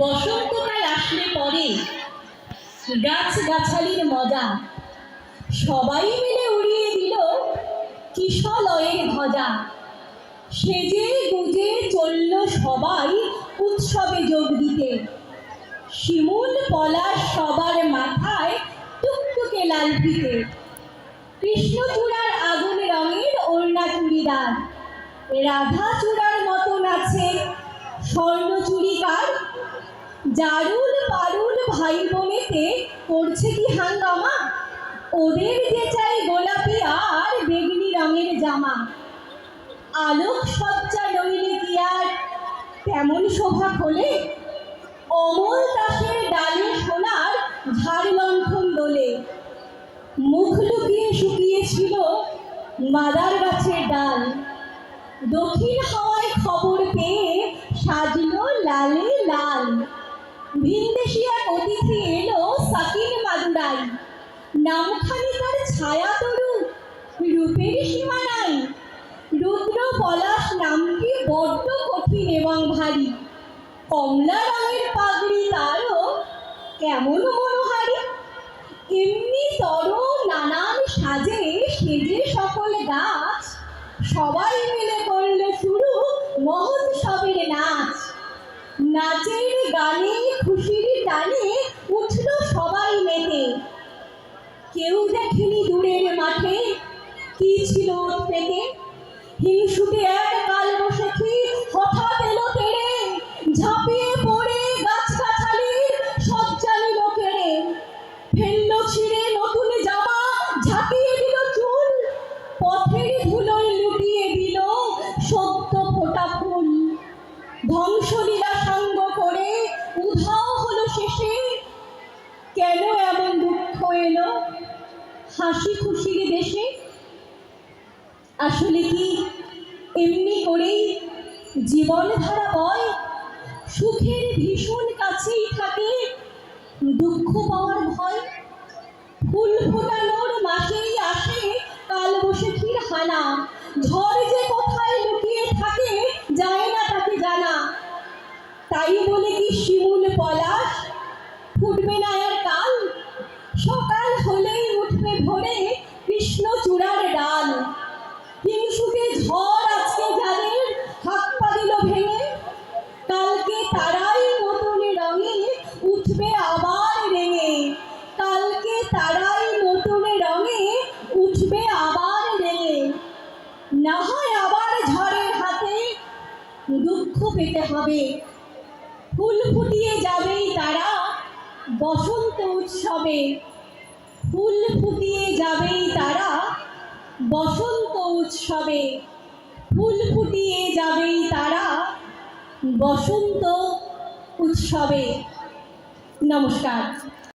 বসন্তকাল আসলে পরে। গাছ গাছালির মজা। সবাই মিলে উড়িয়ে দিল কিশলয়ের ধ্বজা। সেজে গুজে চলল সবাই উৎসবে যোগ দিতে। শিমুল পলাশ সবার মাথায় টুকটুকে লাল কৃষ্ণচূড়ার আগুন রঙের ওড়না চুড়িদার। রাধা চূড়ার মতন আছে স্বর্ণচুরিকার জারুল পারুল ভাই বোনেতে করছে কি হাঙ্গামা? ওদের যে চাই গোলাপি আর বেগুনি রঙের জামা। আলোক সজ্জা নইলে কি আর তেমন শোভা খোলে? অমল দাসের ডালে সোনার ঝাড় লণ্ঠন দোলে। মুখ লুকিয়ে শুকিয়েছিল মাদার গাছের ডাল। দক্ষিণ হাওয়ায় খবর পেয়ে সাজলো লালে লাল। ভিনদেশি এক অতিথি এলো সাকিন মাদুরাই। নামখানি তার ছায়া তরু, রূপের সীমা নাই। রুদ্র পলাশ নামটি বড্ড কঠিন এবং ভারী। কমলা রঙের পাগড়ি তারও কেমন মনোহারী। এমনি তর নানান সাজে সেজে সকল গাছ। সবাই মিলে করলে শুরু মহোৎসবের নাচ। নাচের গানে, খুশির টানে উঠল সবাই মেতে। কেউ দেখেনি দূরের মাঠে কি ছিল পেটে। হিংসুটে এক কাল বসেছি হঠাৎ এলো তেড়ে। ঝাঁপিয়ে পড়ে গাছ গাছালির সজ্জা নিল কেড়ে ফেলল ছিঁড়ে নতুন জামা ঝাঁপিয়ে দিল চুল। পথের ধুলোয় লুটিয়ে দিল সত্য ফোটা ফুল। ধ্বংসলীলা কেন এমন দুঃখ এলো? হাসি খুশি দেশে। আসলে কি এমনি করেই জীবনধারা বয় সুখের ভীষণ কাছেই থাকে দুঃখ পাওয়ার সকাল হলেই উঠবে ভোরে কৃষ্ণচূড়ার ডাল। হিংসুকে ঝড় আজকে যাদের হাত পা দিল ভেঙে। কালকে তারাই নতুন রঙে উঠবে আবার রেঙে। কালকে তারাই নতুন রঙে উঠবে আবার রেঙে। না হয় আবার ঝড়ের হাতে দুঃখ পেতে হবে। ফুল ফুটিয়ে যাবেই তারা বসন্ত উৎসবে। ফুল ফুটিয়ে যাবেই তারা বসন্ত উৎসবে। ফুল ফুটিয়ে যাবেই তারা বসন্ত উৎসবে। নমস্কার।